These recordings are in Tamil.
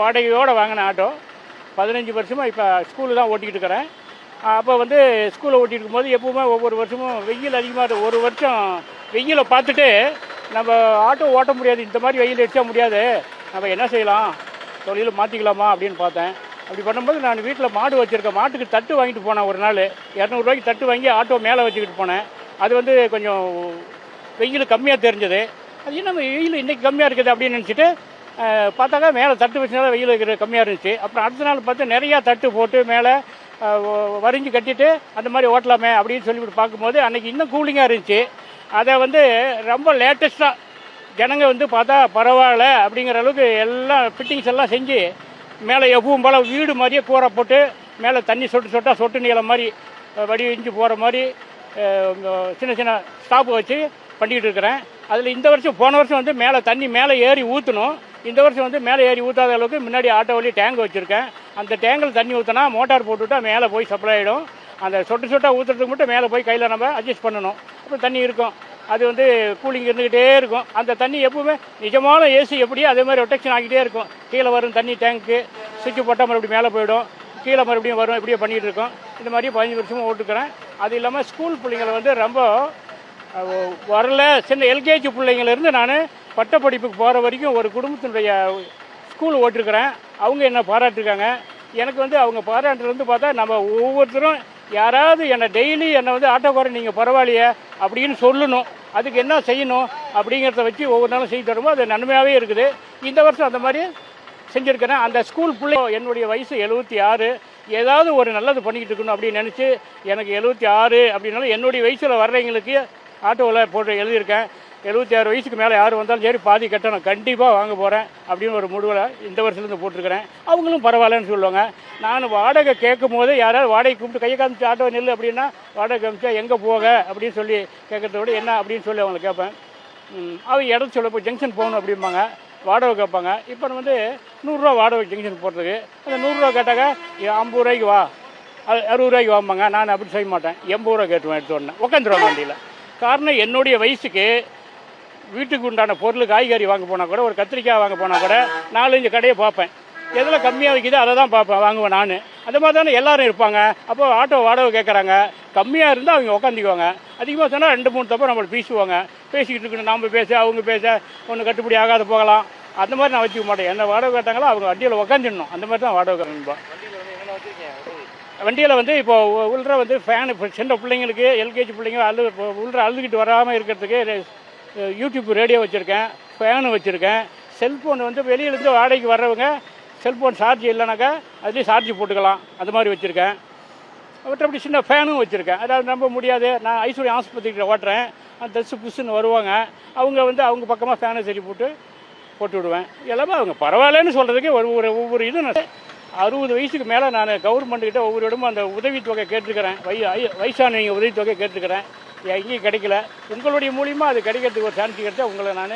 வாடகையோடு வாங்கின ஆட்டோ. பதினஞ்சு வருஷமாக இப்போ ஸ்கூலு தான் ஓட்டிக்கிட்டு இருக்கிறேன். அப்போ வந்து ஸ்கூலில் ஓட்டிகிட்டு இருக்கும்போது எப்பவுமே ஒவ்வொரு வருஷமும் வெயில் அதிகமாக இருக்கும் ஒரு வருஷம் வெயிலை பார்த்துட்டு நம்ம ஆட்டோ ஓட்ட முடியாது. இந்த மாதிரி வெயில் அடிச்சா முடியாது. நம்ம என்ன செய்யலாம்? தொழில் மாற்றிக்கலாமா அப்படின்னு பார்த்தேன். அப்படி பண்ணும்போது நான் வீட்டில் மாடு வச்சுருக்கேன் மாட்டுக்கு தட்டு வாங்கிட்டு போனேன் ஒரு நாள். இரநூறுவாய்க்கு தட்டு வாங்கி ஆட்டோ மேலே வச்சுக்கிட்டு போனேன். அது வந்து கொஞ்சம் வெயில் கம்மியாக தெரிஞ்சது. அது என்ன வெயில் இன்றைக்கி கம்மியாக இருக்குது அப்படின்னு நினச்சிட்டு பார்த்தாக்கா மேலே தட்டு வச்சனால வெயில் இருக்கிற கம்மியாக இருந்துச்சு. அப்புறம் அடுத்த நாள் பார்த்து நிறையா தட்டு போட்டு மேலே வரிஞ்சு கட்டிட்டு அந்த மாதிரி ஓட்டலாமே அப்படின்னு சொல்லிவிட்டு பார்க்கும்போது அன்னைக்கு இன்னும் கூலிங்காக இருந்துச்சு. அதை வந்து ரொம்ப லேட்டஸ்ட்டாக ஜனங்க வந்து பார்த்தா பரவாயில்ல அப்படிங்கிற அளவுக்கு எல்லாம் ஃபிட்டிங்ஸ் எல்லாம் செஞ்சு மேலே எப்பவும் போல் வீடு மாதிரியே கூரை போட்டு மேலே தண்ணி சொட்டு சொட்டா சொட்டு நீளம் மாதிரி வடிவிஞ்சு போகிற மாதிரி சின்ன சின்ன ஸ்டாப்பு வச்சு பண்ணிக்கிட்டு இருக்கிறேன். அதில் இந்த வருஷம் போன வருஷம் வந்து மேலே தண்ணி மேலே ஏறி ஊற்றணும் இந்த வருஷம் வந்து மேலே ஏறி ஊற்றாத அளவுக்கு முன்னாடி ஆட்டோ வழி டேங்க் வச்சுருக்கேன். அந்த டேங்கில் தண்ணி ஊற்றினா மோட்டார் போட்டுவிட்டா மேலே போய் சப்ளை ஆகிடும் அந்த சொட்டு சொட்டாக ஊற்றுறதுக்கு மட்டும் மேலே போய் கையில் நம்ம அட்ஜஸ்ட் பண்ணணும். அப்புறம் தண்ணி இருக்கும். அது வந்து கூலிங் இருந்துக்கிட்டே இருக்கும். அந்த தண்ணி எப்பவுமே நிஜமான ஏசி எப்படியோ அதே மாதிரி ரொட்டேஷன் ஆகிட்டே இருக்கும். கீழே வரும் தண்ணி டேங்க்கு சுவிட்ச் போட்டால் மறுபடியும் மேலே போயிடும். கீழே மறுபடியும் வரும் இப்படியே பண்ணிகிட்டு இருக்கோம். இந்த மாதிரி பதினஞ்சு வருஷமும் ஓட்டுக்கிறேன். அது இல்லாமல் ஸ்கூல் பிள்ளைங்களை வந்து ரொம்ப வரல. சின்ன எல்கேஜி பிள்ளைங்கலேருந்து நான் பட்டப்படிப்புக்கு போகிற வரைக்கும் ஒரு குடும்பத்தினுடைய ஸ்கூல் ஓட்டிருக்கிறேன். அவங்க என்னை பாராட்டிருக்காங்க. எனக்கு வந்து அவங்க பாராட்டுறது வந்து பார்த்தா நம்ம ஒவ்வொருத்தரும் யாராவது என்னை டெய்லி என்னை வந்து ஆட்டோக்காரன் நீங்கள் பரவாயில்லையே அப்படின்னு சொல்லணும். அதுக்கு என்ன செய்யணும் அப்படிங்கிறத வச்சு ஒவ்வொரு நாளும் செய்து தரும்போது அது நன்மையாகவே இருக்குது. இந்த வருஷம் அந்த மாதிரி செஞ்சுருக்கிறேன். அந்த ஸ்கூல் பிள்ளை என்னுடைய வயசு எழுபத்தி ஆறு. ஏதாவது ஒரு நல்லது பண்ணிக்கிட்டு இருக்கணும் அப்படின்னு நினச்சி எனக்கு எழுபத்தி ஆறு அப்படின்னாலும் என்னுடைய வயசில் வர்றவங்களுக்கு ஆட்டோவில் போட்டு எழுதியிருக்கேன். எழுபத்தி ஆறு வயசுக்கு மேலே யார் வந்தாலும் சரி பாதி கட்டணம் கண்டிப்பாக வாங்க போகிறேன் அப்படின்னு ஒரு முடிவில் இந்த வருஷத்துலேருந்து போட்டிருக்கிறேன். அவங்களும் பரவாயில்லன்னு சொல்லுவாங்க. நான் வாடகை கேட்கும் போது யாராவது வாடகை கூப்பிட்டு கையை காமிச்சு ஆட்டோ நெல் அப்படின்னா வாடகை காமிச்சா எங்கே போக அப்படின்னு சொல்லி கேட்கறத விட என்ன அப்படின்னு சொல்லி அவங்களை கேட்பேன். அவங்க இடத்து சொல்ல போய் ஜங்ஷன் போகணும் அப்படிம்பாங்க. வாடகை கேட்பாங்க. இப்போ வந்து நூறுரூவா வாடகை ஜங்ஷன் போகிறதுக்கு அந்த நூறுரூவா கேட்டாக்க ஐம்பது ரூபாய்க்கு வா. அது அறுபது ரூபாய்க்கு வாம்பாங்க. நான் அப்படி செய்ய மாட்டேன். எண்பது ரூபா கேட்டுவேன் எடுத்து உடனே. உட்காந்துருவாங்க வண்டியில். காரணம் என்னுடைய வயசுக்கு வீட்டுக்கு உண்டான பொருள் காய்கறி வாங்க போனால் கூட ஒரு கத்திரிக்காய் வாங்க போனால் கூட நாலஞ்சு கடையை பார்ப்பேன். எதில் கம்மியாக விற்கிதோ அதை தான் பார்ப்பேன் வாங்குவேன் நான். அந்த மாதிரி தானே எல்லாரும் இருப்பாங்க. அப்போ ஆட்டோ வாடகை கேட்குறாங்க கம்மியாக இருந்தால் அவங்க உட்காந்துக்குவாங்க அதிகமாக சொன்னால் ரெண்டு மூணு தப்போ நம்மளை பேசுவாங்க. பேசிக்கிட்டு இருக்கணும் நாம் பேச அவங்க பேச ஒன்று கட்டுப்படி ஆகாத போகலாம். அந்த மாதிரி நான் வச்சுக்க மாட்டேன். என்ன வாடகை கேட்டாங்களோ அவங்க வண்டியில் உட்காந்துடணும் அந்த மாதிரி தான் வாடகை நண்பா. வண்டியில் வந்து இப்போ உள்ள வந்து ஃபேன் சின்ன பிள்ளைங்களுக்கு எல்கேஜி பிள்ளைங்க அழு உள்ள அழுதுகிட்டு வராமல் இருக்கிறதுக்கு யூடியூப் ரேடியோ வச்சுருக்கேன் ஃபேனு வச்சுருக்கேன். செல்ஃபோன் வந்து வெளியிலேருந்து வாடகைக்கு வர்றவங்க செல்ஃபோன் சார்ஜ் இல்லைனாக்கா அதுலேயும் சார்ஜ் போட்டுக்கலாம். அது மாதிரி வச்சுருக்கேன். மற்றபடி சின்ன ஃபேனும் வச்சுருக்கேன். அதாவது நம்ப முடியாது. நான் ஐஸ்வர்யா ஆஸ்பத்திரியில் ஓட்டுறேன். அந்த தச்சு புஷுன்னு வருவாங்க. அவங்க வந்து அவங்க பக்கமாக ஃபேனை சரி போட்டு போட்டு விடுவேன். எல்லாமே அவங்க பரவாயில்லன்னு சொல்கிறதுக்கு ஒரு ஒரு ஒவ்வொரு இதுவும் நான் அறுபது வயசுக்கு மேலே நான் கவர்மெண்ட்டுக்கிட்ட ஒவ்வொரு இடமும் அந்த உதவித்தொகை கேட்டிருக்கிறேன். வய வயசானவங்க உதவித்தொகை கேட்டிருக்கிறேன். எங்கேயும் கிடைக்கல. உங்களுடைய மூலியமாக அது கிடைக்கிறதுக்கு ஒரு சான்ஸ் கிடைச்சா உங்களை நான்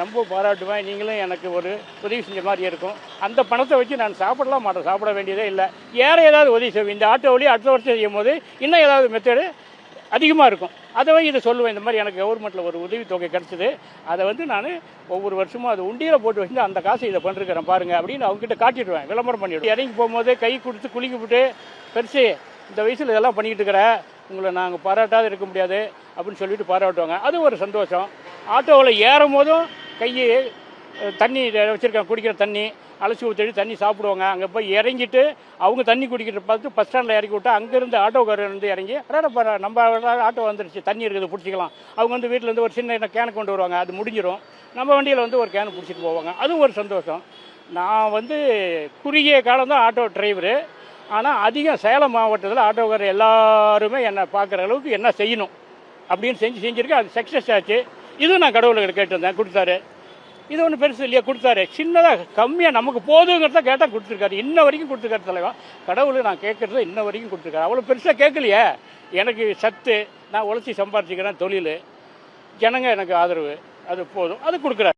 ரொம்ப பாராட்டுவேன். நீங்களும் எனக்கு ஒரு உதவி செஞ்ச மாதிரி இருக்கும். அந்த பணத்தை வச்சு நான் சாப்பிடலாம் மாட்டேன். சாப்பிட வேண்டியதே இல்லை. வேறு ஏதாவது உதவி செய்வேன். இந்த ஆட்டோ வழி அடுத்த வருஷம் செய்யும் போது இன்னும் ஏதாவது மெத்தடு அதிகமாக இருக்கும். அதை இதை சொல்லுவேன். இந்த மாதிரி எனக்கு கவர்மெண்ட்டில் ஒரு உதவித்தொகை கிடச்சிது. அதை வந்து நான் ஒவ்வொரு வருஷமும் அது உண்டியில் போட்டு வச்சு அந்த காசை இதை பண்ணிருக்கிறேன். பாருங்க அப்படின்னு அவங்ககிட்ட காட்டிடுவேன். விளம்பரம் பண்ணிவிடுவேன் இறங்கி போகும்போது கை கொடுத்து குளிக்க விட்டு பெருசு இந்த வயசில் இதெல்லாம் பண்ணிக்கிட்டு இருக்கிற உங்களை நாங்கள் பாராட்டாத இருக்க முடியாது அப்படின்னு சொல்லிட்டு பாராட்டுவாங்க. அது ஒரு சந்தோஷம். ஆட்டோவில் ஏறும் போதும் கையை தண்ணி வச்சுருக்காங்க குடிக்கிற தண்ணி அலசி ஊற்றி தண்ணி சாப்பிடுவாங்க. அங்கே போய் இறங்கிட்டு அவங்க தண்ணி குடிக்கிற பார்த்து பஸ் ஸ்டாண்டில் இறக்கி விட்டா அங்கேருந்து ஆட்டோக்காரர் வந்து இறங்கி அடடா நம்ம ஆட்டோ வந்துருச்சு தண்ணி இருக்குது பிடிச்சிக்கலாம். அவங்க வந்து வீட்டிலேருந்து ஒரு சின்ன கேனு கொண்டு வருவாங்க அது முடிஞ்சிடும் நம்ம வண்டியில் வந்து ஒரு கேனு பிடிச்சிட்டு போவாங்க. அதுவும் ஒரு சந்தோஷம். நான் வந்து குறுகிய காலம் தான் ஆட்டோ டிரைவரு ஆனால் அதிகம் சேலம் மாவட்டத்தில் ஆட்டோக்கார எல்லாருமே என்னை பார்க்குற அளவுக்கு என்ன செய்யணும் அப்படின்னு செஞ்சு செஞ்சுருக்கேன் அது சக்ஸஸ் ஆச்சு. இதுவும் நான் கடவுள்கிட்ட கேட்டிருந்தேன் கொடுத்தாரு. இது ஒன்றும் பெருசு இல்லையா கொடுத்தாரு. சின்னதாக கம்மியாக நமக்கு போதுங்கிறத கேட்டால் கொடுத்துருக்காரு. இன்ன வரைக்கும் கொடுத்துருக்காரு தலைவா. கடவுள் நான் கேட்குறத இன்ன வரைக்கும் கொடுத்துருக்காரு. அவ்வளோ பெருசாக கேட்கலையே. எனக்கு சத்து நான் உழைச்சி சம்பாரிச்சிக்கிறேன் தொழில். ஜனங்க எனக்கு ஆதரவு. அது போதும். அது கொடுக்குறாரு.